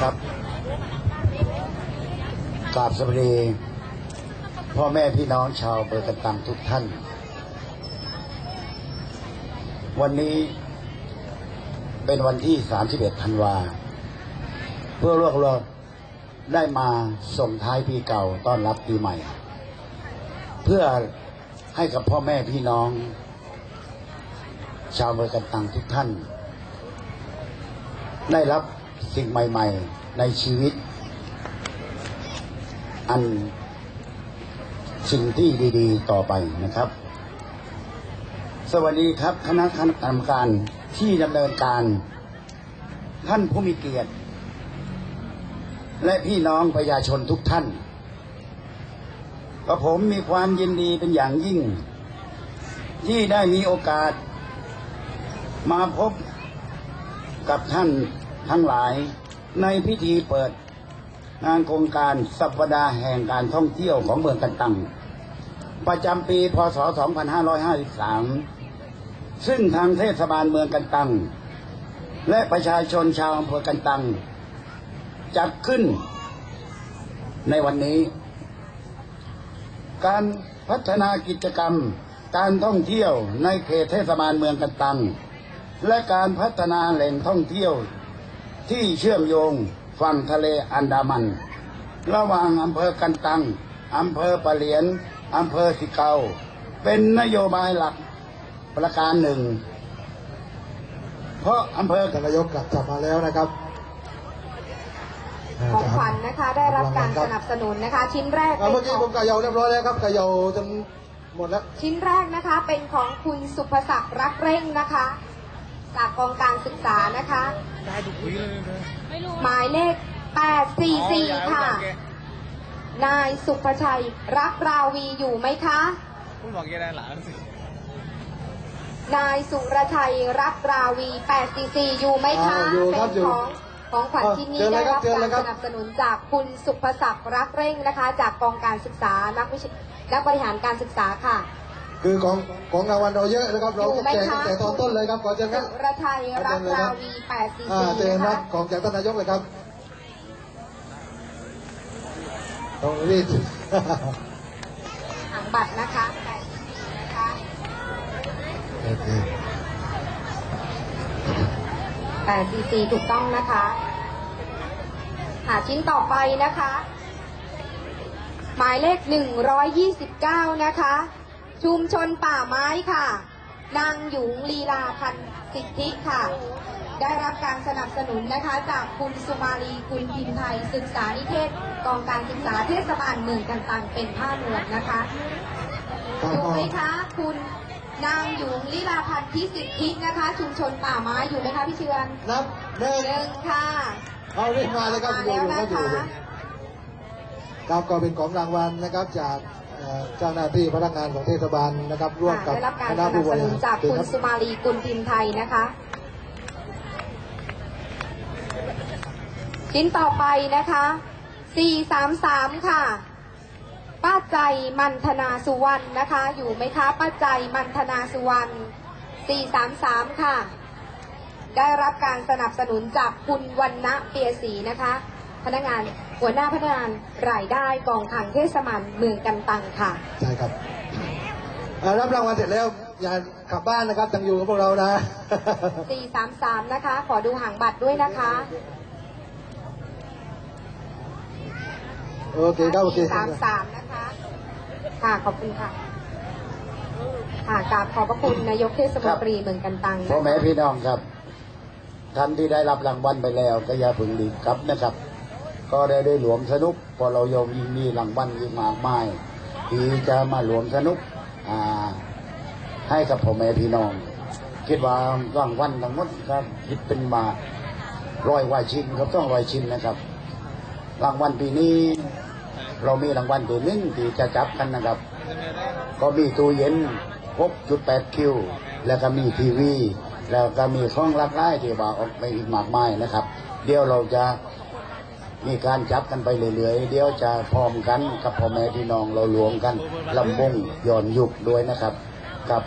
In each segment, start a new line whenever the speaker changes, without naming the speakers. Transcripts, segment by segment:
ครับกราบสวัสดีพ่อแม่พี่น้องชาวเบอร์กันตังทุกท่าน วันนี้เป็นวันที่ 31 ธันวา เพื่อรวบรวมได้มาส่งท้ายปีเก่าต้อนรับปีใหม่ เพื่อให้กับพ่อแม่พี่น้อง ชาวเบอร์กันตังทุกท่าน ได้รับ สิ่งใหม่ ๆ ในชีวิต อันสิ่งที่ดีๆ ต่อไปนะครับ สวัสดีครับ คณะคณะกรรมการที่ดำเนินการ ท่านผู้มีเกียรติ และพี่น้องประชาชนทุกท่านกับผมมีความยินดีเป็นอย่างยิ่ง ที่ได้มีโอกาสมาพบกับท่าน ทั้งหลายในพิธีเปิดงานโครงการสัปดาห์แห่งการท่องเที่ยวของเมืองกันตัง ประจำปีพศ 2553 ซึ่งทางเทศบาลเมืองกันตัง และประชาชนชาวอำเภอกันตัง จัดขึ้นในวันนี้ การพัฒนากิจกรรมการท่องเที่ยวในเขตเทศบาลเมืองกันตัง และการพัฒนาแหล่งท่องเที่ยว ที่เชื่อมโยงฝั่งทะเลอันดามัน ระหว่างอำเภอกันตังอำเภอปะเหลียนอำเภอสิเกาเป็นนโยบายหลักประการหนึ่ง เพราะอำเภอ
ท่านนายกกลับกลับมาแล้วนะครับ
ของขวัญนะคะได้รับการสนับสนุนนะคะ ชิ้นแรก
อ่า
เป็น
เมื่อกี้
ข
ผ
อง
มกะเยาเรียบร้อยแล้วครับกะเยาจนหมดแล้ว
ชิ้นแรกนะคะเป็นของคุณสุภศักดิ์รักเร่งนะคะ จากกองการศึกษานะคะหมายเลข 844 ค่ะ นายสุภชัยรักราวีอยู่ไหมคะ
คุณบอกยังไงหลานสิ
นายสุรชัยรักราวี 844 อยู่ไหมคะ
อ่าอยู่ครับ
เป็น
อยู่
ของของขวัญชิ้นนี้
เชิญเล
ได้
ยครับ
รับ
เชิญ
กา
เล
ร
ยครับ
สนับสนุนจากคุณสุภศักดิ์รักเร่งนะคะ จากกองการศึกษานักวิชนักบริหารการศึกษาค่ะ
คือของของรางวัลเราเยอะนะครับ เรา
อยู่
จะ
ไหม
แจก
คะ
ตั้งแต่ตอนต้นเลยครับก่อนจะ
สุ
งั้น
รชัยรักราวี
อ่าเจน
844นะ
รั
คะ
บของจากท่านนายกเลยครับต้องรีบ
หางบัตรนะคะนะคะ
โอเค
844ถูกต้องนะคะ หาชิ้นต่อไปนะคะ หมายเลข129นะคะ ชุมชนป่าไม้ค่ะ นางหยุงลีลาพันธ์สิทธิค่ะ ได้รับการสนับสนุนนะคะจากคุณสุมาลีคุณพิมพ์ไทย ศึกษานิเทศกองการศึกษาเทศบาลเมืองกันตังเป็นผ้านวมนะคะ
ครับ
อยู่ไหมคะคุณนางหยุงลีลาพันธ์พิสิทธินะคะ ชุมชนป่าไม้อยู่ไหมคะพี่เชือน
นับหนึ่ง
หนึ่งค่ะ
เอารีบมาเลยครับ
มา
อยู่
แล้ว
อยู่
นะ
ครับอยู่
คะ
ครับก็เป็นของรางวัลนะครับจาก เอ่อเจ้าหน้าที่พนักงานของเทศบาลนะครับ ร่วมกับ
ได้รับการ
ค
ส
ณะ
นับ
ผู้บ
ส
ริ
นุน
หาร
จากคุณ
ครับ
สุมาลีกุลพิมพ์ไทยนะคะ ชิ้นต่อไปนะคะ 433 ค่ะ ป้าใจมันธนาสุวรรณนะคะ อยู่ไหมคะ ป้าใจมันธนาสุวรรณ 433 ค่ะ ได้รับการสนับสนุนจากคุณวันณะเปียศรีนะคะ พนักงาน หัวหน้าพนักงานรายได้กองขังเทศบาลเมืองกันตังค่ะ
ใช่ครับอ่ารับรางวัลเสร็จแล้วอย่ากลับบ้านนะครับยังอยู่กับพวกเรานะ
433 นะคะ ขอดูหางบัตรด้วยนะคะ
โอเคครับโอเค
433นะคะ ค่ะ ขอบคุณค่ะ ค่ะกราบขอบพระคุณนายกเทศมนตรีเมืองกันตัง
พ่อ
นะ
แม่
คะ
พี่น้องครับ ท่านที่ได้รับรางวัลไปแล้วก็อย่าพึงดีครับนะครับ ก็ได้ได้หลวมสนุกพอเราโยมยิ่งมีรางวัลยิ่งมากมายที่จะมาหลวมสนุกอ่าให้กับพ่อแม่พี่น้อง คิดว่ารางวัลทั้งหมดก็คิดเป็นมาร้อยว่าชิ้นครับต้องร้อยชิ้นนะครับรางวัลปีนี้ เรามีรางวัลตัวหนึงที่จะจับกันนะครับ ก็มีตู้เย็น6.8คิว แล้วก็มีทีวี แล้วก็มีข้องรักไล่ที่ว่าออกไปอีกมากมายนะครับ เดี๋ยวเราจะ มีการจับกันไปเรื่อยๆ เดี๋ยวจะพร้อมกันกับพ่อแม่พี่น้องเรารวมกันลำบงย้อนยุกด้วยนะครับกับ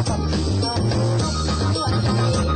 Thank you.